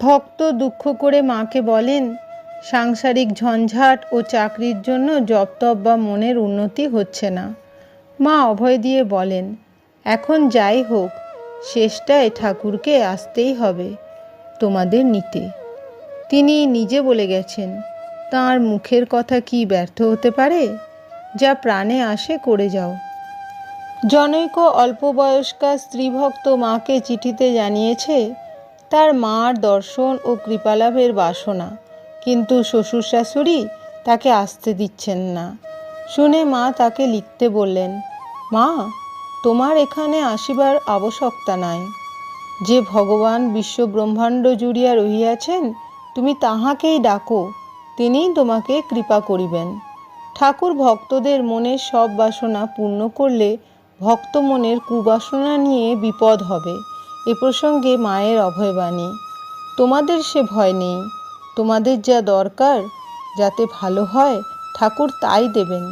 ভক্ত দুঃখ করে মাকে বলেন, সাংসারিক ঝঞ্ঝাট ও চাকরির জন্য জপতপ বা মনের উন্নতি হচ্ছে না। মা অভয় দিয়ে বলেন, এখন যাই হোক, শেষটায় ঠাকুরকে আসতেই হবে তোমাদের নিতে। তিনি নিজে বলে গেছেন, তার মুখের কথা কি ব্যর্থ হতে পারে? যা প্রাণে আসে করে যাও। জনৈক অল্প অল্পবয়স্কা স্ত্রীভক্ত মাকে চিঠিতে জানিয়েছে তার মার দর্শন ও কৃপালাভের বাসনা। কিন্তু শ্বশুর শাশুড়ি তাকে আসতে দিচ্ছেন না। শুনে মা তাকে লিখতে বললেন, মা, তোমার এখানে আসিবার আবশ্যকতা নাই। যে ভগবান বিশ্ব ব্রহ্মাণ্ড জুড়িয়া রহিয়াছেন, তুমি তাহাকেই ডাকো, তিনিই তোমাকে কৃপা করিবেন। ঠাকুর ভক্তদের মনের সব বাসনা পূর্ণ করলে ভক্ত মনের কুবাসনা নিয়ে বিপদ হবে। এ প্রসঙ্গে মায়ের অভয়বাণী, তোমাদের সে ভয় নেই, তোমাদের যা দরকার, যাতে ভালো হয়, ঠাকুর তাই দেবেন।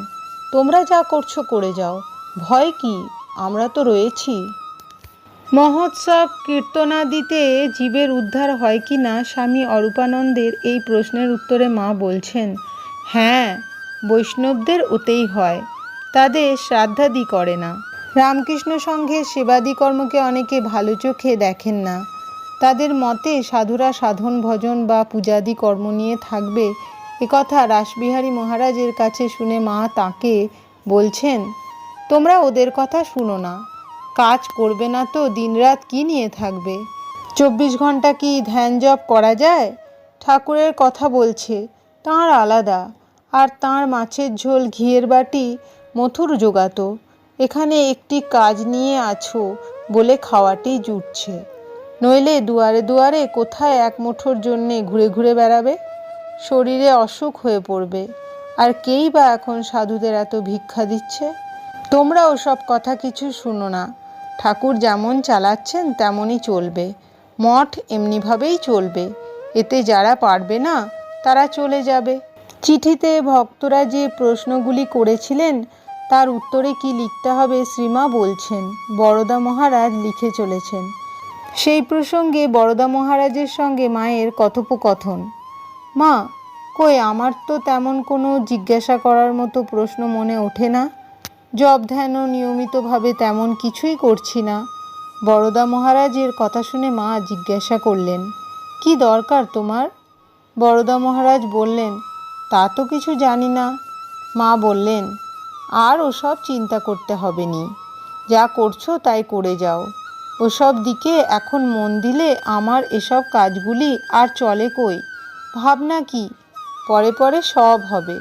তোমরা যা করছ করে যাও, ভয় কি, আমরা তো রয়েছি। মহোৎসব কীর্তনাদিতে জীবের উদ্ধার হয় কি না, স্বামী অরূপানন্দের এই প্রশ্নের উত্তরে মা বলছেন হ্যাঁ বৈষ্ণবদের ওতেই হয়, তাদের শ্রাদ্ধাদি করে না। রামকৃষ্ণ সংঘের সেবাদি কর্মকে অনেকে ভালো চোখে দেখেন না। তাদের মতে সাধুরা সাধন, ভজন বা পূজাদি কর্ম নিয়ে থাকবে। একথা রাসবিহারী মহারাজের কাছে শুনে মা তাকে বলছেন, তোমরা ওদের কথা শুনো না। কাজ করবে না তো, দিনরাত কি নিয়ে থাকবে? চব্বিশ ঘণ্টা কি ধ্যান জপ করা যায়? ঠাকুরের কথা বলছে, তাঁর আলাদা। আর তাঁর মাছের ঝোল, ঘিয়ের বাটি, মথুর জোগাতো। এখানে একটি কাজ নিয়ে আছো বলে খাওয়াটি জুটছে। নইলে দুয়ারে দুয়ারে কোথায় এক মুঠোর জন্যে ঘুরে ঘুরে বেড়াবে? শরীরে অসুখ হয়ে পড়বে। আর কেই বা এখন সাধুদের এত ভিক্ষা দিচ্ছে? তোমরা ওসব কথা কিছু শুনো না। ঠাকুর যেমন চালাচ্ছেন তেমনই চলবে। মঠ এমনিভাবেই চলবে। এতে যারা পারবে না, তারা চলে যাবে। চিঠিতে ভক্তরা যে প্রশ্নগুলি করেছিলেন তার উত্তরে কি লিখতে হবে শ্রীমা বলছেন। বড়দা মহারাজ লিখে চলেছেন। সেই প্রসঙ্গে বরদা মহারাজের সঙ্গে মায়ের কথোপকথন। মা, কই আমার তো তেমন কোনো জিজ্ঞাসা করার মতো প্রশ্ন মনে ওঠে না। জব ধ্যানও নিয়মিতভাবে তেমন কিছুই করছি না। বড়দা মহারাজের কথা শুনে মা জিজ্ঞাসা করলেন, কি দরকার তোমার? বরদা মহারাজ বললেন, তা তো কিছু জানি না। মা বললেন আর ওসব চিন্তা করতে হবে নি যা করছ তাই করে যাও। ওসব দিকে এখন মন দিলে আমার এসব কাজগুলি আর চলে কই? ভাবনা কি? পরে পরে সব হবে,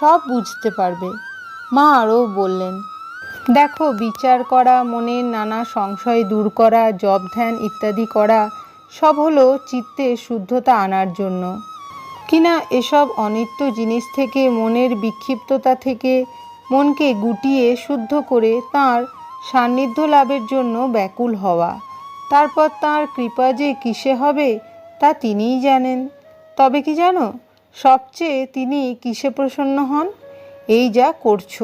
সব বুঝতে পারবে। মা আরও বললেন, দেখো, বিচার করা, মনের নানা সংশয় দূর করা, জব ধ্যান ইত্যাদি করা, সব হলো চিত্তে শুদ্ধতা আনার জন্য। কিনা এসব অনিত্য জিনিস থেকে, মনের বিক্ষিপ্ততা থেকে মনকে গুটিয়ে শুদ্ধ করে তার সান্নিধ্য লাভের জন্য ব্যাকুল হওয়া। তারপর তার কৃপা যে কিসে হবে, তা তিনিই জানেন। তবে কি জানো, সবচেয়ে তিনি কিসে প্রসন্ন হন? এই যা করছ,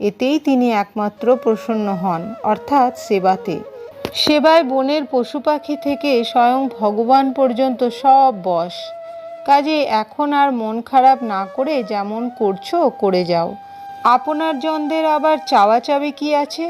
এতেই তিনি একমাত্র প্রসন্ন হন, অর্থাৎ সেবাতে। সেবায় বনের পশু পাখি থেকে স্বয়ং ভগবান পর্যন্ত সব বশ। কাজে এখন আর মন খারাপ না করে যেমন করছ, করে যাও। আপনার জনদের আবার চাওয়া চাবে কি আছে?